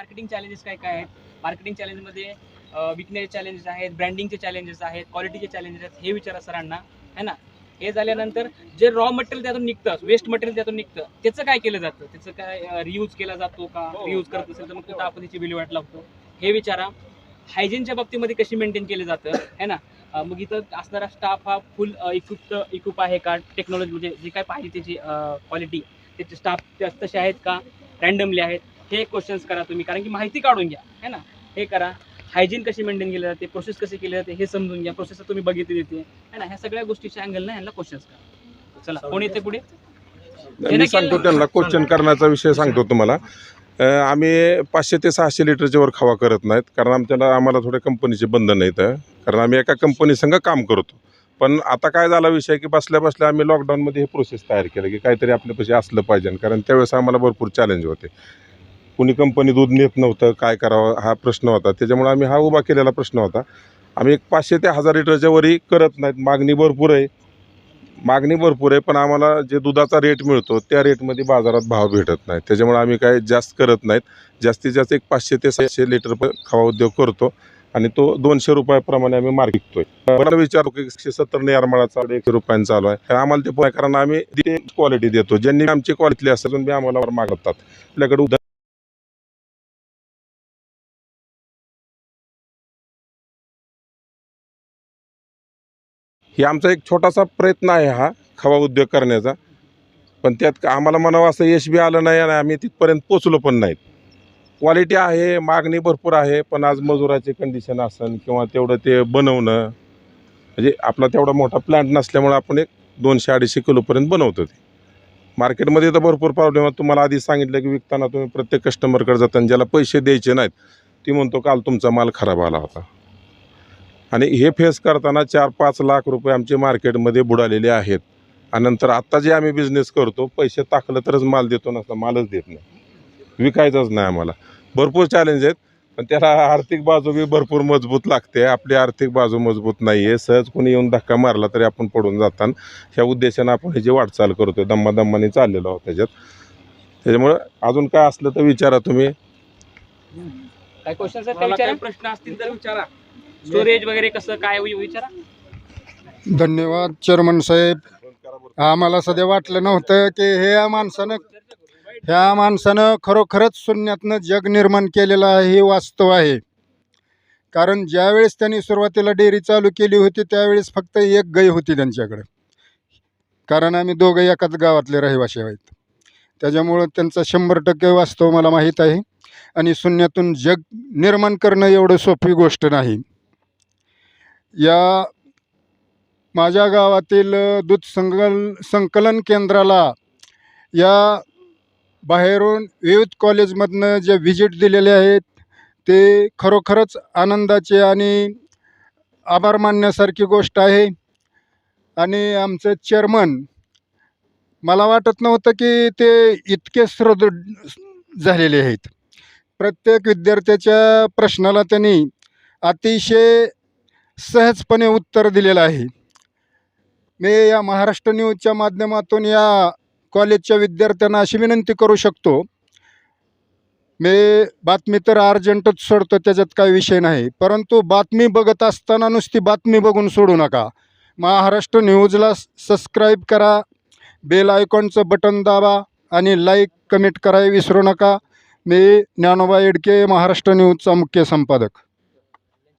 Marketing challenges काय काय आहेत? मार्केटिंग चॅलेंजमध्ये विकण्याचे चॅलेंजेस आहेत ब्रँडिंगचे चॅलेंजेस आहेत क्वालिटीचे चॅलेंजेस आहेत हे विचारा सरांना है ना? हे झाल्यानंतर जे रॉ मटेरियल त्यातून निघतं वेस्ट मटेरियल त्यातून निघतं त्याचं काय केलं जातं? त्याचं काय रियूज केला जातो का? रियूज करत असेल तर मग कुठं आपण त्याची विल्हेवाट लावतो? हे विचारा. हायजीनच्या बाबतीमध्ये कशी मेंटेन केलं जातं है ना? मग इथं असणारा स्टाफ हा फुल इक्विप इक्विप आहे का? टेक्नॉलॉजी म्हणजे जे काय पाहिजे त्याची क्वालिटी त्याचे स्टाफ तसे आहेत का? रँडमली आहेत. हे क्वेश्चन्स करा तुम्ही कारण की माहिती काढून घ्या है ना? हे करा. हायजीन कशी मेंटेन केली जाते प्रोसेस कशी केली जाते हे समजून घ्या. प्रोसेस तुम्ही बघितली येते है ना? ह्या सगळ्या गोष्टीच्या अँगलनं ह्यांना क्वेश्चन्स करा. चला कोण येते पुढे? मी सांगतो त्यांना क्वेश्चन करण्याचा विषय सांगतो तुम्हाला. आम्ही पाचशे ते सहाशे लिटरच्या वर खावा करत नाहीत कारण आमच्याला आम्हाला थोडे कंपनीचे बंधन आहेत कारण आम्ही एका कंपनी संग काम करतो. पण आता काय झाला विषय की बसल्या बसल्या आम्ही लॉकडाऊनमध्ये हे प्रोसेस तयार केलं की काहीतरी आपल्यापाशी असलं पाहिजे कारण त्यावेळेस आम्हाला भरपूर चॅलेंज होते. कुणी कंपनी दूध नेत नव्हतं काय करावं हा प्रश्न होता. त्याच्यामुळे आम्ही हा उभा केलेला प्रश्न होता. आम्ही एक पाचशे ते हजार लिटरच्या वरही करत नाहीत. मागणी भरपूर आहे. मागणी भरपूर आहे पण आम्हाला जे दुधाचा रेट मिळतो त्या रेटमध्ये बाजारात भाव भेटत नाही. त्याच्यामुळे आम्ही काय जास्त करत नाहीत. जास्तीत जास्त एक पाचशे ते सातशे लिटर खवा उद्योग करतो आणि तो दोनशे रुपयाप्रमाणे आम्ही मार्ग विकतोय. मला विचारतो की एकशे सत्तर चालू एकशे रुपयांचा चालू आहे. आम्हाला ते पोय कारण आम्ही क्वालिटी देतो. ज्यांनी आमची क्वालिटी असतात आम्हाला वर मागतात. आपल्याकडे हे आमचा एक छोटासा प्रयत्न आहे हा खवा उद्योग करण्याचा. पण त्यात आम्हाला म्हणावं असं यश बी आलं नाही आणि आम्ही तिथपर्यंत पोचलो पण नाहीत. क्वालिटी आहे मागणी भरपूर आहे पण आज मजुराची कंडिशन असन किंवा तेवढं ते बनवणं म्हणजे आपला तेवढा मोठा प्लांट नसल्यामुळे आपण एक दोनशे अडीचशे किलोपर्यंत बनवतो ते. मार्केटमध्ये तर भरपूर प्रॉब्लेम आहे तुम्हाला आधी सांगितलं की विकताना तुम्ही प्रत्येक कस्टमरकडे जाताना ज्याला पैसे द्यायचे नाहीत ती म्हणतो काल तुमचा माल खराब आला होता. आणि हे फेस करताना चार पाच लाख रुपये आमचे मार्केटमध्ये बुडालेले आहेत. आणि नंतर आत्ता जे आम्ही बिझनेस करतो पैसे टाकलं तरच माल देतो नसता मालच देत नाही. विकायचाच नाही आम्हाला. भरपूर चॅलेंज आहेत पण त्याला आर्थिक बाजू बी भरपूर मजबूत लागते. आपली आर्थिक बाजू मजबूत नाही आहे सहज कोणी येऊन धक्का मारला तरी आपण पडून जाताना ह्या उद्देशानं आपण ह्याची वाटचाल करतोय. दम्मा दम्माने चाललेलो आहोत त्याच्यात. त्याच्यामुळं अजून काय असलं तर विचारा तुम्ही. काय क्वेश्चन्स आहेत का विचारा? प्रश्न असतील तर विचारा. स्टोरेज वगैरे कसं काय विचारा. धन्यवाद चेअरमन साहेब. आम्हाला सध्या वाटलं नव्हतं की हे या माणसानं ह्या माणसानं खरोखरच शून्यातनं जग निर्माण केलेलं आहे हे वास्तव आहे. कारण ज्यावेळेस त्यांनी सुरुवातीला डेअरी चालू केली होती त्यावेळेस फक्त एक गाय होती त्यांच्याकडं. कारण आम्ही दोघं एकाच गावातले रहिवासी आहेत. त्याच्यामुळं त्यांचा शंभर टक्के वास्तव मला माहीत आहे. आणि शून्यातून जग निर्माण करणं एवढं सोपी गोष्ट नाही. या माझ्या गावातील दूध संकल संकलन केंद्राला या बाहेरून विविध कॉलेजमधनं जे व्हिजिट दिलेले आहेत ते खरोखरच आनंदाचे आणि आभार मानण्यासारखी गोष्ट आहे. आणि आमचं चेअरमन मला वाटत नव्हतं की ते इतके श्रद्ध झालेले आहेत. प्रत्येक विद्यार्थ्याच्या प्रश्नाला त्यांनी अतिशय सहजपणे उत्तर दिलेलं आहे. मी या महाराष्ट्र न्यूजच्या माध्यमातून या कॉलेजच्या विद्यार्थ्यांना अशी विनंती करू शकतो. मी बातमी तर अर्जंटच सोडतो त्याच्यात काही विषय नाही. परंतु बातमी बघत असताना नुसती बातमी बघून सोडू नका. महाराष्ट्र न्यूजला सबस्क्राईब करा बेल आयकॉनचं बटन दाबा आणि लाईक कमेंट करायला विसरू नका. मी ज्ञानोबा येडके महाराष्ट्र न्यूजचा मुख्य संपादक.